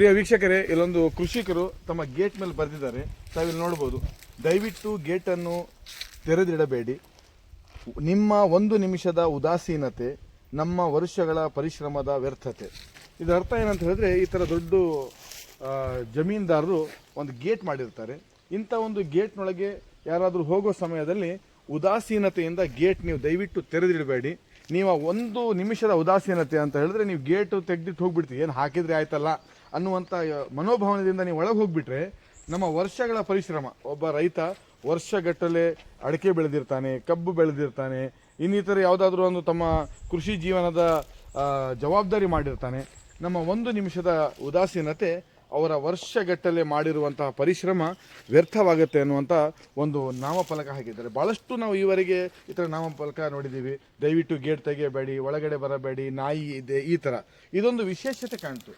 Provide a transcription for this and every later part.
ಪ್ರಿಯ ವೀಕ್ಷಕರೇ, ಇಲ್ಲೊಂದು ಕೃಷಿಕರು ತಮ್ಮ ಗೇಟ್ ಮೇಲೆ ಬರೆದಿದ್ದಾರೆ. ತಾವಿಲ್ಲಿ ನೋಡ್ಬೋದು. ದಯವಿಟ್ಟು ಗೇಟನ್ನು ತೆರೆದಿಡಬೇಡಿ. ನಿಮ್ಮ ಒಂದು ನಿಮಿಷದ ಉದಾಸೀನತೆ, ನಮ್ಮ ವರ್ಷಗಳ ಪರಿಶ್ರಮದ ವ್ಯರ್ಥತೆ. ಇದರ ಅರ್ಥ ಏನಂತ ಹೇಳಿದ್ರೆ, ಈ ಥರ ದೊಡ್ಡ ಜಮೀನ್ದಾರರು ಒಂದು ಗೇಟ್ ಮಾಡಿರ್ತಾರೆ. ಇಂಥ ಒಂದು ಗೇಟ್ನೊಳಗೆ ಯಾರಾದರೂ ಹೋಗೋ ಸಮಯದಲ್ಲಿ ಉದಾಸೀನತೆಯಿಂದ ಗೇಟ್ ನೀವು ದಯವಿಟ್ಟು ತೆರೆದಿಡಬೇಡಿ. ನೀವು ಒಂದು ನಿಮಿಷದ ಉದಾಸೀನತೆ ಅಂತ ಹೇಳಿದ್ರೆ ನೀವು ಗೇಟು ತೆಗೆದಿಟ್ಟು ಹೋಗ್ಬಿಡ್ತೀವಿ. ಏನು ಹಾಕಿದ್ರೆ ಆಯ್ತಲ್ಲ? ಅನ್ನುವಂಥ ಮನೋಭಾವನೆಯಿಂದ ನೀವು ಒಳಗೆ ಹೋಗ್ಬಿಟ್ರೆ ನಮ್ಮ ವರ್ಷಗಳ ಪರಿಶ್ರಮ. ಒಬ್ಬ ರೈತ ವರ್ಷಗಟ್ಟಲೆ ಅಡಿಕೆ ಬೆಳೆದಿರ್ತಾನೆ, ಕಬ್ಬು ಬೆಳೆದಿರ್ತಾನೆ, ಇನ್ನಿತರ ಯಾವುದಾದ್ರೂ ಒಂದು ತಮ್ಮ ಕೃಷಿ ಜೀವನದ ಜವಾಬ್ದಾರಿ ಮಾಡಿರ್ತಾನೆ. ನಮ್ಮ ಒಂದು ನಿಮಿಷದ ಉದಾಸೀನತೆ ಅವರ ವರ್ಷಗಟ್ಟಲೆ ಮಾಡಿರುವಂತಹ ಪರಿಶ್ರಮ ವ್ಯರ್ಥವಾಗುತ್ತೆ ಅನ್ನುವಂಥ ಒಂದು ನಾಮಫಲಕ ಹಾಕಿದ್ದಾರೆ. ಭಾಳಷ್ಟು ನಾವು ಈವರೆಗೆ ಈ ಥರ ನಾಮಫಲಕ ನೋಡಿದ್ದೀವಿ. ದಯವಿಟ್ಟು ಗೇಟ್ ತೆಗೆಯಬೇಡಿ, ಒಳಗಡೆ ಬರಬೇಡಿ, ನಾಯಿ ಇದೆ, ಈ ಥರ ಇದೊಂದು ವಿಶೇಷತೆ ಕಾಣ್ತು.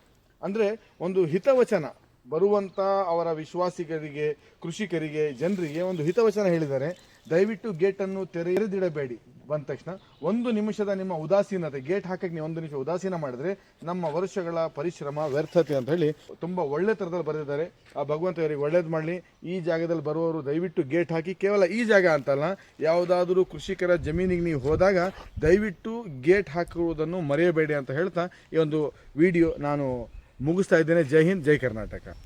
ಅಂದರೆ ಒಂದು ಹಿತವಚನ ಬರುವಂಥ ಅವರ ವಿಶ್ವಾಸಿಗರಿಗೆ, ಕೃಷಿಕರಿಗೆ, ಜನರಿಗೆ ಒಂದು ಹಿತವಚನ ಹೇಳಿದ್ದಾರೆ. ದಯವಿಟ್ಟು ಗೇಟನ್ನು ತೆರೆದಿಡಬೇಡಿ. ಬಂದ ತಕ್ಷಣ ಒಂದು ನಿಮಿಷದ ನಿಮ್ಮ ಉದಾಸೀನತೆ ಗೇಟ್ ಹಾಕಕ್ಕೆ ನೀವು ಒಂದು ನಿಮಿಷ ಉದಾಸೀನ ಮಾಡಿದ್ರೆ ನಮ್ಮ ವರ್ಷಗಳ ಪರಿಶ್ರಮ, ವ್ಯರ್ಥತೆ ಅಂತ ಹೇಳಿ ತುಂಬ ಒಳ್ಳೆ ಥರದಲ್ಲಿ ಬರೆದಿದ್ದಾರೆ. ಆ ಭಗವಂತ ಇವರಿಗೆ ಒಳ್ಳೇದು ಮಾಡಲಿ. ಈ ಜಾಗದಲ್ಲಿ ಬರುವವರು ದಯವಿಟ್ಟು ಗೇಟ್ ಹಾಕಿ. ಕೇವಲ ಈ ಜಾಗ ಅಂತಲ್ಲ, ಯಾವುದಾದ್ರೂ ಕೃಷಿಕರ ಜಮೀನಿಗೆ ನೀವು ಹೋದಾಗ ದಯವಿಟ್ಟು ಗೇಟ್ ಹಾಕುವುದನ್ನು ಮರೆಯಬೇಡಿ ಅಂತ ಹೇಳ್ತಾ ಈ ಒಂದು ವಿಡಿಯೋ ನಾನು ಮುಗಿಸ್ತಾ ಇದ್ದೇನೆ. ಜೈ ಹಿಂದ್ ಜೈ ಕರ್ನಾಟಕ.